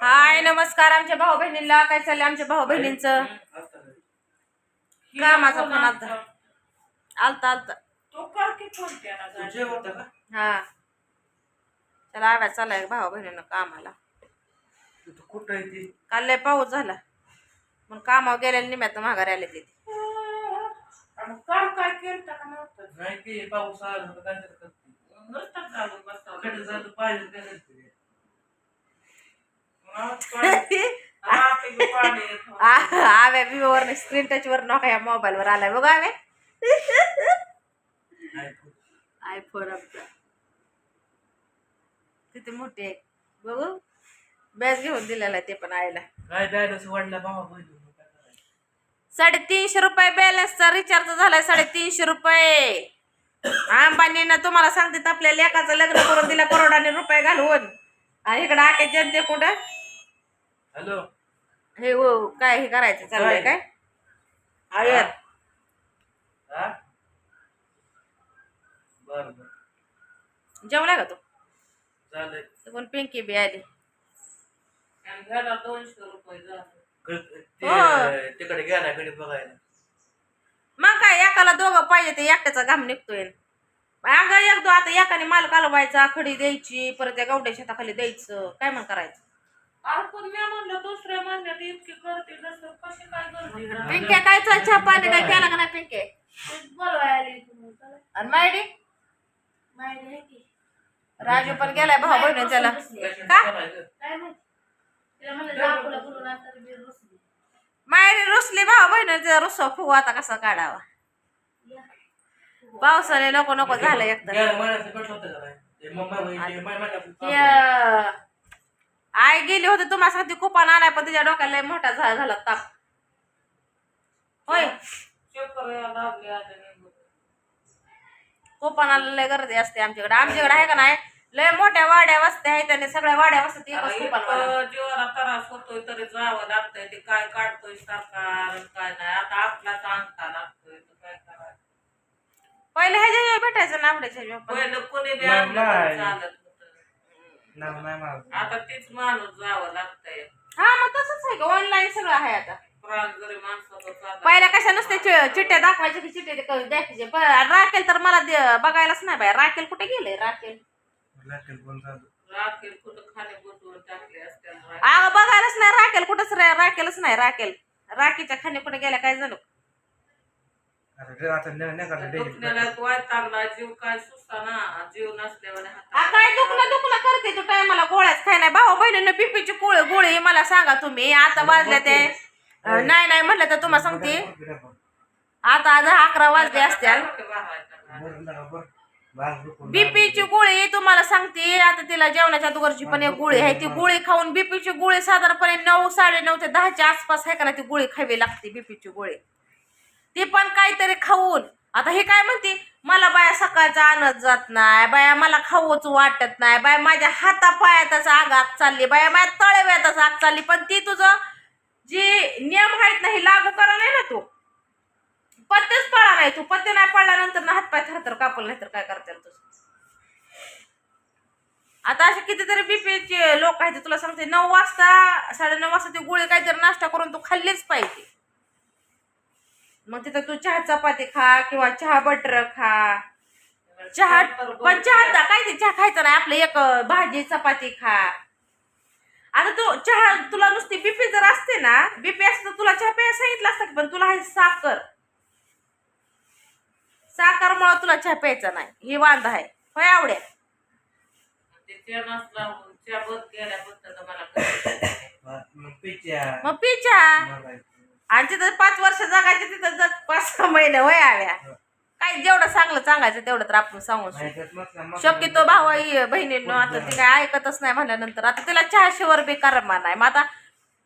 हाय नमस्कार आमच्या भाऊ बहिणींना काय चाललंय आमच्या भाऊ बहिणींचं कामाचा फोन आलता. आलता? आलता की का? हा. त्याला आवाज चाललाय भाऊ बहिणीनं कामाला? काल लय पाऊस झाला. मग कामावर गेलेल्या निम्यात माघारी आले तिथे. आणि काम काय केलं का नव्हतं? नाही की पाऊस आव्या विवोवर स्क्रीन टच वर नका या मोबाईल वर आलाय. बघा आव्या आयफोन आमचा किती मोठी आहे. बघू. बॅस घेऊन दिलेला आहे ते पण आईला. काय डायनोस वाढला करायचं? साडेतीनशे रुपये बॅलन्सचा रिचार्ज झालाय साडेतीनशे रुपये. अंबानीनं तुम्हाला सांगते आपल्या लेकाचं लग्न करून दिला करोडाने रुपये घालवून आणि इकडे आके जनते कुठं हॅलो. हे हो काय हे करायचं? चाललंय काय? आयर हा? बर बर. जेवला का तू? पण पिंकी बी आली. दोनशे रुपये हो. तिकडे गेला कडे बघायला. मग काय एकाला दोघं पाहिजे ते एकट्याचा घाम निघतोय. अगं एक दो आता एकाने माल कालवायचा खडी द्यायची परत त्या गवड्या शेताखाली द्यायचं. काय मग करायचं? अरे पण मी म्हणलं दुसऱ्या महिन्यात इतकी करते जसं कशी काय करते पिंके काय चाल चहा पाणी काय केला का नाही पिंके? बोलवाय आली तुम्ही चला. आणि मायडी? माहिती आहे की. राजू पण गेलाय भाऊ बहिणी त्याला. का? काय माहिती? तिला म्हणलं दाखवलं बोलून आता बी रुसली. मायडी रुसली भाऊ बहिणी रुसवा फुगू आता कसा काढावा. या. पावसाने नको नको झालं नाही? ते आई गेली होती तुम्हाला सांगते कुपान आलाय पण तिच्या डोक्याला लय मोठा झाला ताप. होय. कुपानाला लय गर्दी असते आमच्याकडे. आमच्याकडे आहे का नाही? लय मोठ्या वाड्या वस्त्या आहेत आणि सगळ्या वाड्या वस्त्यात एकच कुपान जीवाला त्रास होतोय तरी जावं लागतंय ते काय काढतोय सरकार काय नाही. आता आपलाच अंगठा लागतोय काय करायचं? पहिले ह्याच्या भेटायचं ना पण. पहिलं कोणी बी नाही, आणलं. चालत. नाही माझं. आता तीच माणूस जावं लागतंय. हा मग तसंच आहे का? ऑनलाईन सगळं आहे आता. प्राण जरी माणसाचं चालत पहिल्या कशा नुसते चि- चिठ्ठ्या दाखवायच्या की चिठ्ठ्या द्यायचे राखेल तर मला दे- बघायलाच नाही बाय राखेल कुठे गेले राखेल. पण झालं. राखेल कुठं खाली टाकले असतील अगं बघायलाच नाही. राखेल कुठंच रा- राखेलच नाही. राखेल. राखीच्या खाली कुठे गेल्या काय झालं आता आता नाही नाही करता दुखण्याला वैतागला जीव काय जीव नसल्यावर आ, काय दुखणं दुखणं करते तू टायमाला गोळ्याच खाय नाही भाऊ बहिणीनं पिपीची गोळी गोळी मला सांगा तुम्ही. आता वाजल्या ते. अं, नाही नाही म्हटलं तर तुम्हाला सांगते. आता दहा अकरा वाजले असत्याल दुखून बीपीची गोळी तुम्हाला सांगते. आता तिला जेवणाच्या अगोदरची पण एक गोळी आहे. ती गोळी खाऊन बीपीची गोळी साधारणपणे नऊ साडे नऊ ते दहाच्या आसपास आहे का ना ती गोळी खावी लागते बीपीची गोळी. ती पण काहीतरी खाऊन. आता हे काय म्हणते? मला बाया सकाळचा आणत जात नाही बाया मला खाऊच वाटत नाही बाया माझ्या हातापायातच आग आग चालली बाया माझ्या तळव्यातच आग चालली. पण ती तुझं जे नियम आहेत ना हे लागू करा नाही ना तू. पत्तेच पळा नाही तू. पत्ते नाही पडल्यानंतर ना हातपाय थरथर कापल नाही तर काय करते तुझं आता असे कितीतरी बीपीचे लोक आहेत तुला सांगते नऊ वाजता साडे नऊ वाजता ते गोळी काहीतरी नाश्ता करून तू खाल्लीच पाहिजे. मग तिथं तू चहा चपाती खा किंवा चहा बटर खा. चहा पण चहा आता काय ते चहा खायचा नाही. आपलं एक भाजी चपाती खा. आता तू चहा तुला नुसती बीपी जर असते ना बीपी असतं तर तुला चहा प्यायला सांगितलं असतं की, पण तुला आहे साखर. साखरमुळे तुला चहा प्यायचा नाही. ही वांदा आहे. होय आवड्या. मग पिच्या आणि तिथं पाच वर्ष जगायचे तिथं जग पाच सहा महिने होय आव्या काय जेवढं चांगलं सांगायचं तेवढं तर आपण सांगू शक्यतो भाऊ आई बहिणींनो आता ती काय ऐकतच नाही म्हणल्यानंतर. आता तिला चहाशिवर बी कर्मा नाही मग आता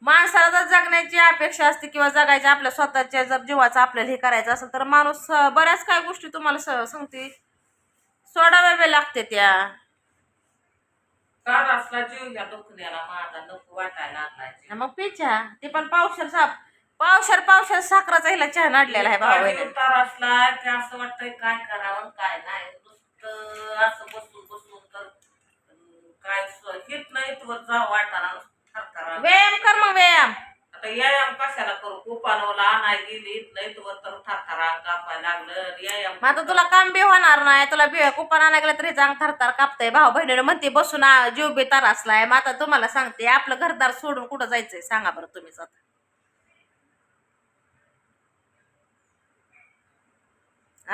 माणसाला जर जगण्याची अपेक्षा असते किंवा जगायची आपल्या स्वतःच्या जर जीवाचं आपल्याला हे करायचं असेल तर माणूस बऱ्याच काय गोष्टी तुम्हाला स- सांगते. सोडाव्या लागते त्या. मग पी चहा ते पण पावशर साप. पावशर पावशर साखराचा हिला चहा नाडलेला आहे भाऊ बहिणी उतार असला की असं वाटतंय काय करावं काय नाही. नुसतं असं बसून बसून तर काय हित नाही इथवर जावं थरथरा करू कुपानवला आणाय गेली नाही तर तर थारथारा कापायला लागलं मग आता तुला काम बी होणार नाही तुला बी कुपन आणायला गेलं तरी चांग थरथर कापतंय. भाऊ बहिणीने म्हणते बसून आ, जीव बी तार असलाय मग आता तुम्हाला सांगते आपलं घरदार सोडून कुठं जायचंय? सांगा बरं तुम्हीच आता.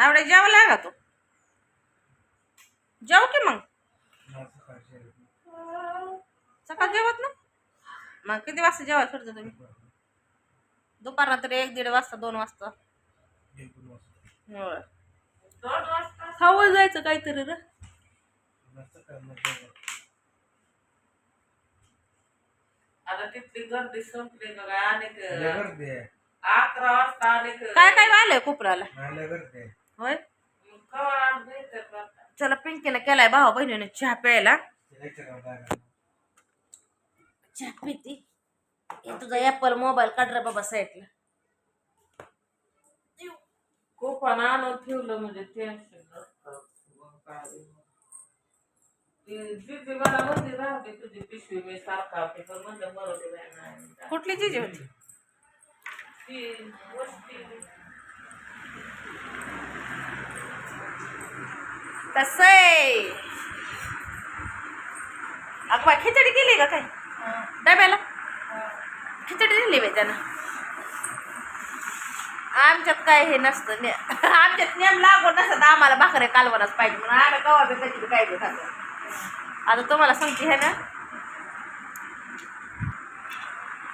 आवडे जेवला का तू. जेव की मग. सकाळ जेवत ना? मग किती वाजता जेवाय सोडता तुम्ही? दुपारला तरी एक दीड वाजता दोन वाजता. खावं जायचं काहीतरी रे. आता तिथली गर्दी संपली का काय आहे. अकरा वाजता आले काय काय आलंय कोपऱ्याला नाही गर्दी होय. चला पिंकीनं केलाय भावा बहिणीने चहा प्यायला. चहा पिती. तुझा ऍपल मोबाईल काढ रे बाबा साईडला. कुपन आणून ठेवलं म्हणजे टेन्शन जिजी मला म्हणते राहते तुझी पिशवी मी सारखा होते पण म्हणलं बरं ते बाई नाही कुठली चीज होती? ती कसं आहे अग अगवा खिचडी केली का काय? डब्याला? खिचडी दिली बाई त्यानं. आमच्यात काय हे नसतं ने आमच्यात नेम लागून नसतं. आम्हाला भाकरे कालवणच पाहिजे म्हणून आम्ही कवा बी कधी काय बी खातो. आता तुम्हाला सांगते हे ना.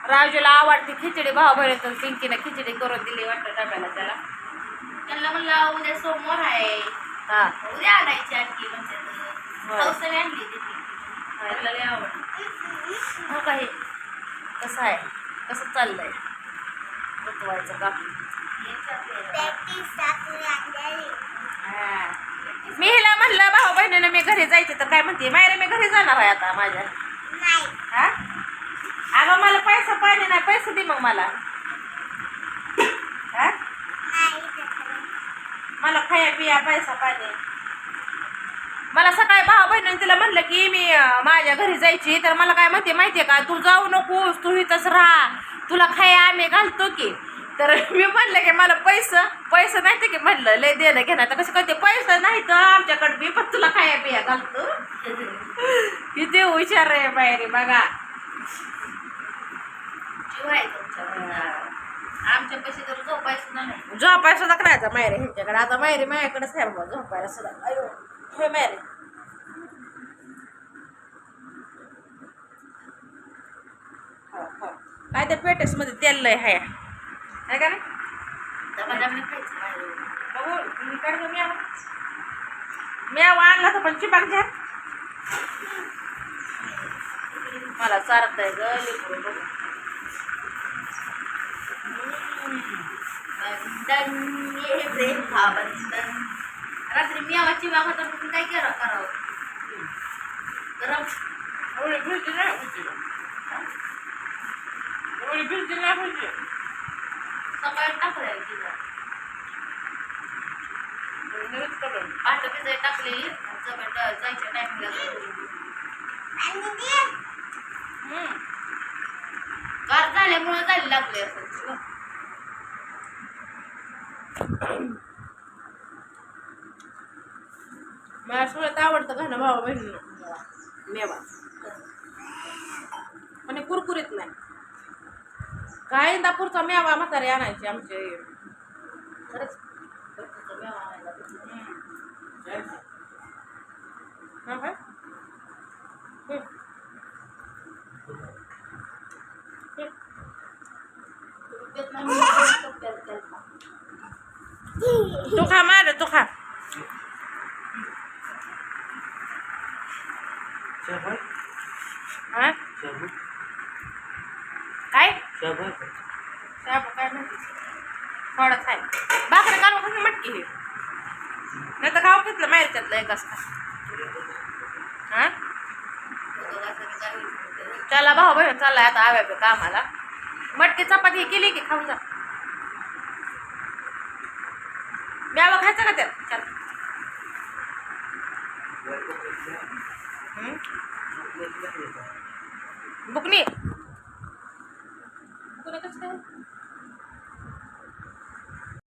राजूला आवडते खिचडी भाव बहिणी तर पिंकीनं खिचडी करून दिली वाटतं डब्याला त्याला. त्यांना म्हणलं उद्या सोमवार आहे. हा. उद्या आणायची आणखी म्हणजे होय. पावसाने आणली ती. त्यांना लय आवडली. हो काही कसं आहे? कसं चाललंय. मी हिला म्हणलं भाऊ बहिणीनं मी घरी जायचे तर काय म्हणते? मायरे मी घरी जाणार आहे आता माझ्या. हा? अगं मला पैसा पाहिजे नाही पैसे दे मग मला. मला खाया पिया पैसा पाहिजे मला सकाळी भाऊ बहिणीने तिला म्हणलं की मी माझ्या घरी जायची. तर मला काय म्हणते माहितीये का तू जाऊ नकोस तू इथंच राहा. तुला खाया आम्ही घालतो की. तर मी म्हणलं की मला पैसे पैसे नाही ते की म्हणलं लय देणं घेणं. तर कसं कळते पैसा नाही तर आमच्याकडे मी पण तुला खाया पिया घालतो. किती हुशार आहे बाहेर बघा. तुमच्या आमच्या पैसे तर झोपायचं नाही. झोपायला सुद्धा करायचा मायरे ह्यांच्याकडे. आता मायरे माझ्याकडेच आहे बाबा झोपायला सुद्धा. अयो हे मायरे. हो, हो. काय ते पेटेस मध्ये तेल लय हाय आहे का नाही? दमादमने खायचं बाहेर. बघू मी काढतो मी मी आणला तर पण चिपाक घ्या मला चारत आहे ग ये प्रेम हा बंधन रात्री मी आवाजची वाग होता म्हणून काय करा करावं गरम एवढी भिजली नाही भिजली. एवढी भिजली नाही भिजली. सकाळी टाकलंय तिला. पाठ भिजाय टाकलेली जायच्या टायमिंगला. गार झाल्यामुळे जायला लागले असं मला सगळ्यात आवडतं घाणं भावा बहिणीनं. मेवा. आणि कुरकुरीत नाही. काय इंदापूरचा मेवा म्हातारे आणायचे आमचे. खरंच घरचं मेवा आणायला लागले. हा काय? हम्म. हम्म. तब्येत नाही म्हणून तब्येत त्याला. तू खा मार तू खा शाबास, हा? शाबास, काय शाबास. शाबू काय म्हणते थोडंच आहे भाकरी काढून कसं मटकी हे? नाही तर खाऊ घेतलं माहेरच्यातलं एक असता हा दोघांचं बी काय होईल ते. चला भाऊ बहीण चाललाय आता आव्या बी कामाला मटकी चपाती केली की खाऊन जा ब्यावा खायचं का त्यात चल। हम्म? बुकनी. बुकनी कसं काय